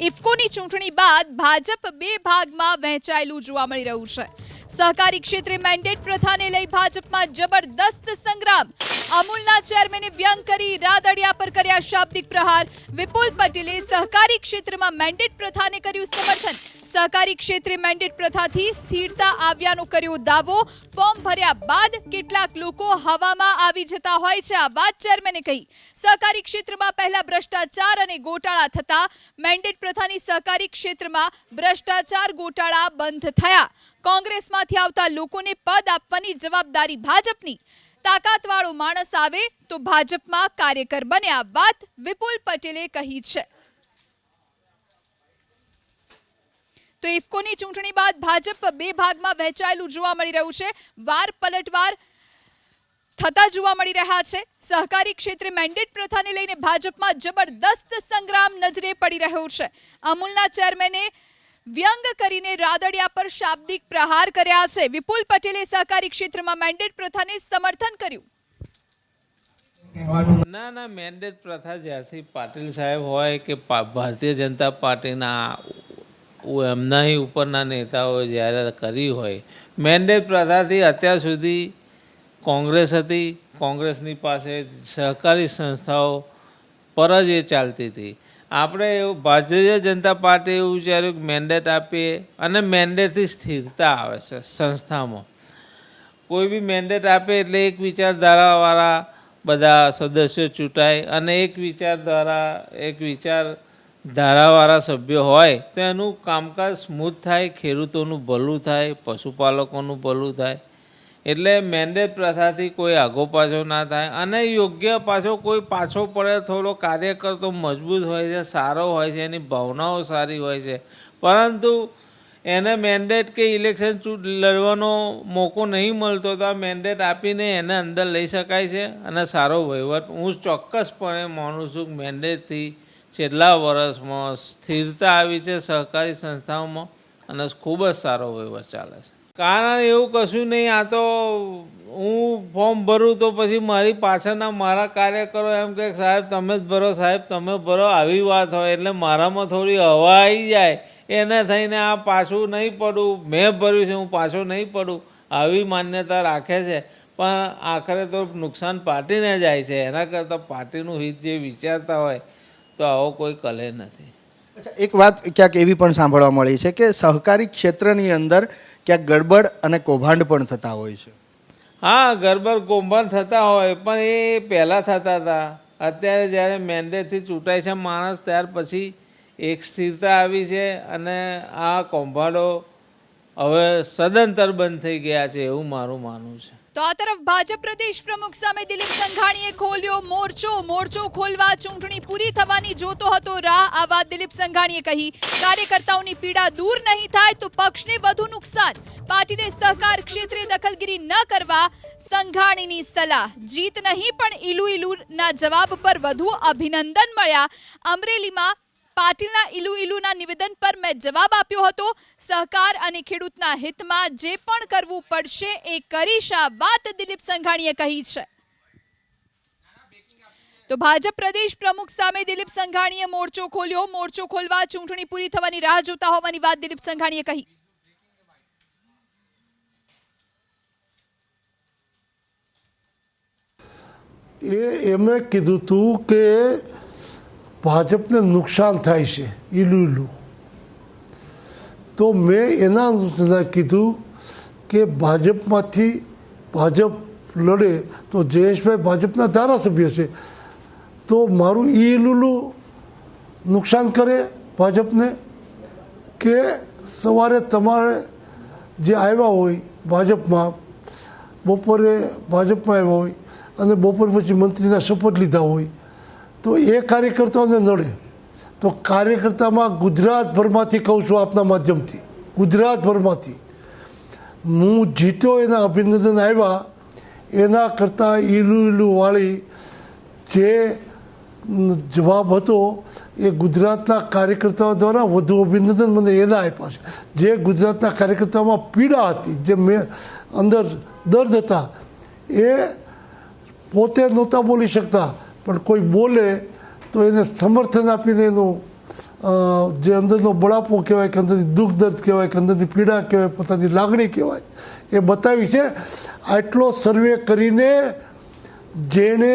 ઇફકોની ચૂંટણી બાદ ભાજપ બે ભાગમાં વહેંચાયેલું જોવા મળી રહ્યું છે. સહકારી ક્ષેત્રે મેન્ડેટ પ્રથાને લઈ ભાજપમાં જબરદસ્ત સંગ્રામ. અમૂલના ચેરમેને વ્યંગ કરી રાદડિયા પર કર્યા શાબ્દિક પ્રહાર. વિપુલ પટેલે સહકારી ક્ષેત્રમાં મેન્ડેટ પ્રથાને કર્યું સમર્થન. સહકારી ક્ષેત્રે મેન્ડેટ પ્રથાથી સ્થિરતા આવ્યાનો કર્યો દાવો. ફોર્મ ભર્યા બાદ કેટલાક લોકો હવામાં આવી જતા હોય છે, આ વાત ચેરમેને કહી. સહકારી ક્ષેત્રમાં પહેલા ભ્રષ્ટાચાર અને ગોટાળા થતા. મેન્ડેટ પ્રથાની સહકારી ક્ષેત્રમાં ભ્રષ્ટાચાર ગોટાળા બંધ થયા. કોંગ્રેસમાંથી આવતા લોકોને પદ આપવાની જવાબદારી ભાજપની. તાકાતવાળો માણસ આવે તો ભાજપમાં કાર્યકર બને. આ વાત વિપુલ પટેલે કહી છે. તો ઇફકોની ચૂંટણી બાદ ભાજપ બે ભાગમાં વહેંચાયેલું જોવા મળી રહ્યું છે. વાર પલટવાર થતા જોવા મળી રહ્યા છે. સહકારી ક્ષેત્રે મેન્ડેટ પ્રથાને લઈને ભાજપમાં જબરદસ્ત સંગ્રામ નજરે પડી રહ્યો છે. અમૂલના ચેરમેને વ્યંગ કરીને રાદડિયા પર શાબ્દિક પ્રહાર કર્યા છે. વિપુલ પટેલે સહકારી ક્ષેત્રમાં મેન્ડેટ પ્રથાને સમર્થન કર્યું. ના ના, મેન્ડેટ પ્રથા જ્યાંથી પાટીલ સાહેબ હોય કે ભારતીય જનતા પાર્ટીના એમના ઉપરના નેતાઓ જ્યારે કરી હોય, મેન્ડેટ પ્રથાથી અત્યાર સુધી કોંગ્રેસ હતી. કોંગ્રેસની પાસે સહકારી સંસ્થાઓ પર જ એ ચાલતી હતી. આપણે એવું ભારતીય જનતા પાર્ટી એવું વિચાર્યું કે મેન્ડેટ આપીએ અને મેન્ડેટથી સ્થિરતા આવે છે સંસ્થામાં. કોઈ બી મેન્ડેટ આપે એટલે એક વિચારધારાવાળા બધા સદસ્યો ચૂંટાય અને એક વિચારધારા, એક વિચાર ધારાવાળા સભ્યો હોય તો એનું કામકાજ સ્મૂથ થાય, ખેડૂતોનું ભલું થાય, પશુપાલકોનું ભલું થાય. એટલે મેન્ડેટ પ્રથાથી કોઈ આગો પાછો ના થાય અને યોગ્ય પાછો કોઈ પાછો પડે થોડો કાર્યકર તો મજબૂત હોય છે, સારો હોય છે, એની ભાવનાઓ સારી હોય છે. પરંતુ એને મેન્ડેટ કે ઇલેક્શન લડવાનો મોકો નહીં મળતો તો આ મેન્ડેટ આપીને એને અંદર લઈ શકાય છે અને સારો વહીવટ. હું ચોક્કસપણે માનું છું કે મેન્ડેટથી છેલ્લા વર્ષમાં સ્થિરતા આવી છે, સહકારી સંસ્થાઓમાં અને ખૂબ જ સારો વહીવટ ચાલે છે. કારણ એવું કશું નહીં, આ તો હું ફોર્મ ભરું તો પછી મારી પાછળના મારા કાર્યકરો એમ કે, સાહેબ, તમે જ ભરો, સાહેબ, તમે ભરો, આવી વાત હોય એટલે મારામાં થોડી હવા આવી જાય. એને થઈને આ પાછું નહીં પડું, મેં ભર્યું છે, હું પાછું નહીં પડું, આવી માન્યતા રાખે છે. પણ આખરે તો નુકસાન પાર્ટીને જાય છે, એના કરતાં પાર્ટીનું હિત જે વિચારતા હોય, તો આવો કોઈ કલે નથી. અચ્છા, એક વાત ક્યાંક એવી પણ સાંભળવા મળી છે કે સહકારી ક્ષેત્રની અંદર ક્યાંક ગડબડ અને કૌભાંડ પણ થતા હોય છે. હા ગરબર કૌભાંડ થતા હોય, પણ એ પહેલાં થતા હતા. અત્યારે જ્યારે મેન્ડેટથી ચૂંટાય છે માણસ, ત્યાર પછી એક સ્થિરતા આવી છે અને આ કૌભાંડો હવે સદંતર બંધ થઈ ગયા છે એવું મારું માનવું છે. તો આ તરફ ભાજપ પ્રદેશ પ્રમુખ સામે દિલીપ સંઘાણીએ ખોલ્યો મોરચો. મોરચો ખોલવા ચૂંટણી પૂરી થવાની જોતો હતો રાહ. આ વાત દિલીપ સંઘાણીએ કહી. કાર્યકર્તાઓની પીડા દૂર નહીં થાય તો પક્ષને વધુ નુકસાન. પાર્ટીને સહકાર ક્ષેત્રે દખલગીરી ન કરવા સંઘાણીની સલાહ. જીત નહીં પણ ઇલુ ઈલુના જવાબ પર વધુ અભિનંદન મળ્યા. અમરેલીમાં પાટીલના ઇલુ ઇલુના નિવેદન પર મેં જવાબ આપ્યો હતો, સહકાર અને ખેડૂતના હિતમાં જે પણ કરવું પડશે એ કરીશ આ વાત દિલીપ સંઘાણીએ કહી છે. તો ભાજપ પ્રદેશ પ્રમુખ સામે દિલીપ સંઘાણીએ મોરચો ખોલ્યો, મોરચો ખોલવા ચૂંટણી પૂરી થવાની રાહ જોતા હોવાની વાત દિલીપ સંઘાણીએ કહી. એ એમણે કીધું હતું કે ભાજપને નુકસાન થાય છે ઈલું ઈલું તો મેં એના અનુસંધાને કીધું કે ભાજપમાંથી ભાજપ લડે તો જયેશભાઈ ભાજપના ધારાસભ્ય છે, તો મારું ઈ લુલું નુકસાન કરે ભાજપને કે સવારે તમારે જે આવ્યા હોય ભાજપમાં, બપોરે ભાજપમાં આવ્યા હોય અને બપોર પછી મંત્રીના શપથ લીધા હોય તો એ કાર્યકર્તાઓને નડે. તો કાર્યકર્તામાં ગુજરાતભરમાંથી કહું છું આપના માધ્યમથી, ગુજરાતભરમાંથી. હું જીત્યો એના અભિનંદન આવ્યા એના કરતાં ઈલું ઈલું વાળી જે જવાબ હતો એ ગુજરાતના કાર્યકર્તાઓ દ્વારા વધુ અભિનંદન મને એના આપ્યા છે. જે ગુજરાતના કાર્યકર્તાઓમાં પીડા હતી, જે મેં અંદર દર્દ હતા, એ પોતે નહોતા બોલી શકતા. પણ કોઈ બોલે તો એને સમર્થન આપીને એનું જે અંદરનો બળાપો કહેવાય કે અંદરની દુઃખ દર્દ કહેવાય કે અંદરની પીડા કહેવાય, પોતાની લાગણી કહેવાય, એ બતાવી છે. આટલો સર્વે કરીને જેણે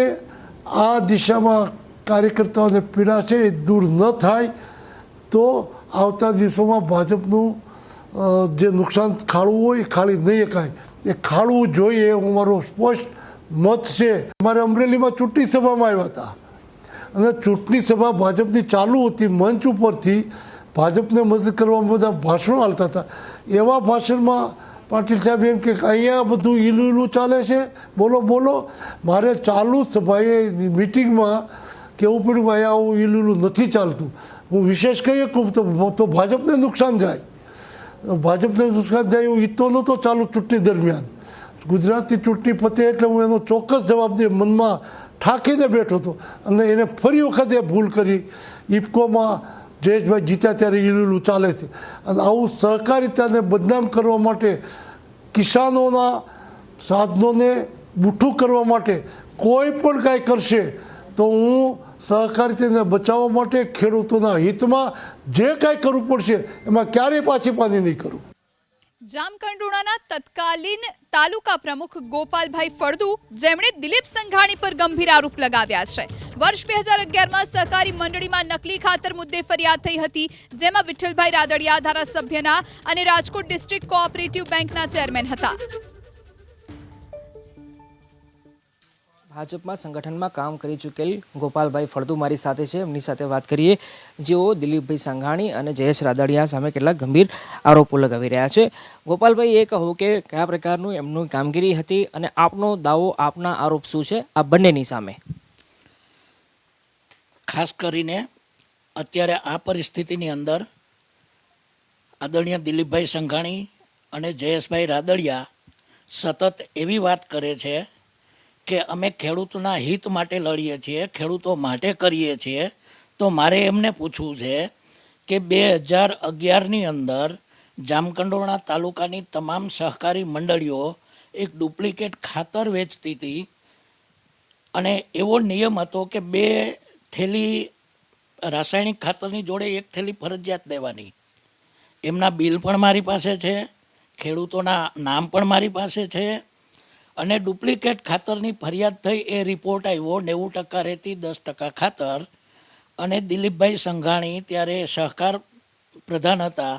આ દિશામાં કાર્યકર્તાઓને પીડા છે એ દૂર ન થાય, તો આવતા દિવસોમાં ભાજપનું જે નુકસાન ખાળવું હોય એ ખાળી નહીં શકાય એ ખાળવું જોઈએ, હું મારો સ્પષ્ટ મત છે અમારે અમરેલીમાં ચૂંટણી સભામાં આવ્યા હતા. અને ચૂંટણી સભા ભાજપની ચાલુ હતી, મંચ ઉપરથી ભાજપને મદદ કરવામાં બધા ભાષણો હાલતા હતા. એવા ભાષણમાં પાટીલ સાહેબ એમ કે, અહીંયા બધું ઈલું ઈલું ચાલે છે? બોલો બોલો. મારે ચાલુ સભાએ મિટિંગમાં કેવું પડ્યું, ભાઈ, આવું ઈલું ઈલું નથી ચાલતું. હું વિશેષ કહીએ કહું તો ભાજપને નુકસાન જાય. ભાજપને નુકસાન જાય એવું ઈતો નહોતો ચાલુ ચૂંટણી દરમિયાન. ગુજરાતની ચૂંટણી પતે એટલે હું એનો ચોક્કસ જવાબ દે, મનમાં ઠાકીને બેઠો હતો. અને એને ફરી વખત એ ભૂલ કરી. ઇફકોમાં જયેશભાઈ જીત્યા ત્યારે ઈલુલું ચાલે છે. અને આવું સહકારિતાને બદનામ કરવા માટે, કિસાનોના સાધનોને બૂઠું કરવા માટે કોઈ પણ કાંઈ કરશે, તો હું સહકારિતાને બચાવવા માટે ખેડૂતોના હિતમાં જે કાંઈ કરવું પડશે, એમાં ક્યારેય પાછી પાની નહીં કરું. જામકંડોળાના તત્કાલીન તાલુકા પ્રમુખ ગોપાલભાઈ ફળદુ જેમણે દિલીપ સંઘાણી પર ગંભીર આરોપ લગાવ્યા છે. વર્ષ બે હજાર અગિયારમાં સહકારી મંડળીમાં નકલી ખાતર મુદ્દે ફરિયાદ થઈ હતી, જેમાં વિઠ્ઠલભાઈ રાદડિયા ધારાસભ્યના અને રાજકોટ ડિસ્ટ્રિક્ટ કોઓપરેટિવ બેંકના ચેરમેન હતા. ભાજપમાં સંગઠનમાં કામ કરી ચૂકેલ ગોપાલભાઈ ફળદુ મારી સાથે છે. એમની સાથે વાત કરીએ. જેઓ દિલીપભાઈ સંઘાણી અને જયેશ રાદડિયા સામે કેટલાક ગંભીર આરોપો લગાવી રહ્યા છે. ગોપાલભાઈ, એ કહો કે કયા પ્રકારનું એમનું કામગીરી હતી અને આપનો દાવો, આપના આરોપ શું છે? આ બંનેની સામે. ખાસ કરીને અત્યારે આ પરિસ્થિતિની અંદર આદરણીય દિલીપભાઈ સંઘાણી અને જયેશભાઈ રાદડિયા સતત એવી વાત કરે છે કે અમે ખેડૂતના હિત માટે લડીએ છીએ, ખેડૂતો માટે કરીએ છીએ, તો મારે એમને પૂછવું છે કે બે હજાર અગિયારની અંદર જામકંડોરણા તાલુકાની તમામ સહકારી મંડળીઓ એક ડુપ્લિકેટ ખાતર વેચતી હતી અને એવો નિયમ હતો કે બે થેલી રાસાયણિક ખાતરની જોડે એક થેલી ફરજિયાત દેવાની. એમના બિલ પણ મારી પાસે છે, ખેડૂતોના નામ પણ મારી પાસે છે અને ડુપ્લિકેટ ખાતરની ફરિયાદ થઈ એ રિપોર્ટ આવ્યો નેવું ટકા રહેતી દસ ટકા ખાતર. અને દિલીપભાઈ સંઘાણી ત્યારે સહકાર પ્રધાન હતા.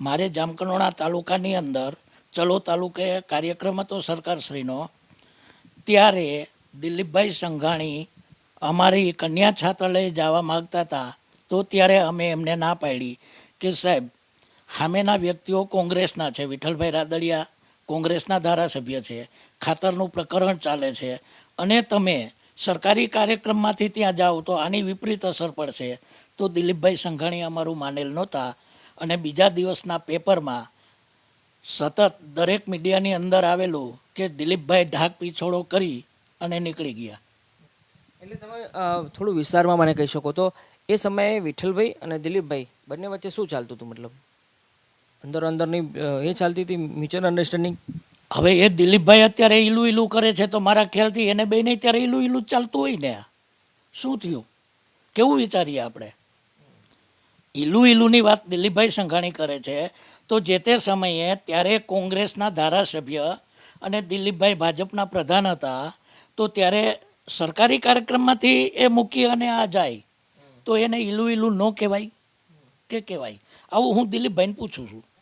મારે જામકંડોરણા તાલુકાની અંદર ચલો તાલુકે કાર્યક્રમ હતો સરકારશ્રીનો. ત્યારે દિલીપભાઈ સંઘાણી અમારી કન્યા છાત્રાલય જવા માગતા હતા. તો ત્યારે અમે એમને ના પાડી કે સાહેબ, સામેના વ્યક્તિઓ કોંગ્રેસના છે, વિઠ્ઠલભાઈ રાદડિયા કોંગ્રેસના ધારાસભ્ય છે. ખાતરનું પ્રકરણ ચાલે છે. અને તમે સરકારી કાર્યક્રમમાંથી ત્યાં જાઓ તો આની વિપરીત અસર પડશે. તો દિલીપભાઈ સંઘાણી અમારું માનેલ નહોતા. અને બીજા દિવસના પેપરમાં સતત દરેક મીડિયાની અંદર આવેલું કે દિલીપભાઈ ઢાક પીછોડો કરી અને નીકળી ગયા. એટલે તમે થોડું વિસ્તારમાં મને કહી શકો તો એ સમયે વિઠ્ઠલભાઈ અને દિલીપભાઈ બંને વચ્ચે શું ચાલતું હતું મતલબ? અંદર અંદરની એ ચાલતી હતી મ્યુચ્યુઅલ અન્ડરસ્ટેન્ડિંગ હવે એ દિલીપભાઈ અત્યારે ઈલું ઈલું કરે છે તો મારા ખ્યાલથી એને બેને ત્યારે ઈલું ઈલું ચાલતું હોય ને શું થયું? કેવું વિચારીએ આપણે? ઈલું ઈલુંની વાત દિલીપભાઈ સંઘાણી કરે છે તો જે તે સમયે ત્યારે કોંગ્રેસના ધારાસભ્ય અને દિલીપભાઈ ભાજપના પ્રધાન હતા તો ત્યારે સરકારી કાર્યક્રમમાંથી એ મૂકી અને આ જાય. તો એને ઈલું ઈલું ન કહેવાય? કે કહેવાય? આવું હું દિલીપભાઈને પૂછું છું.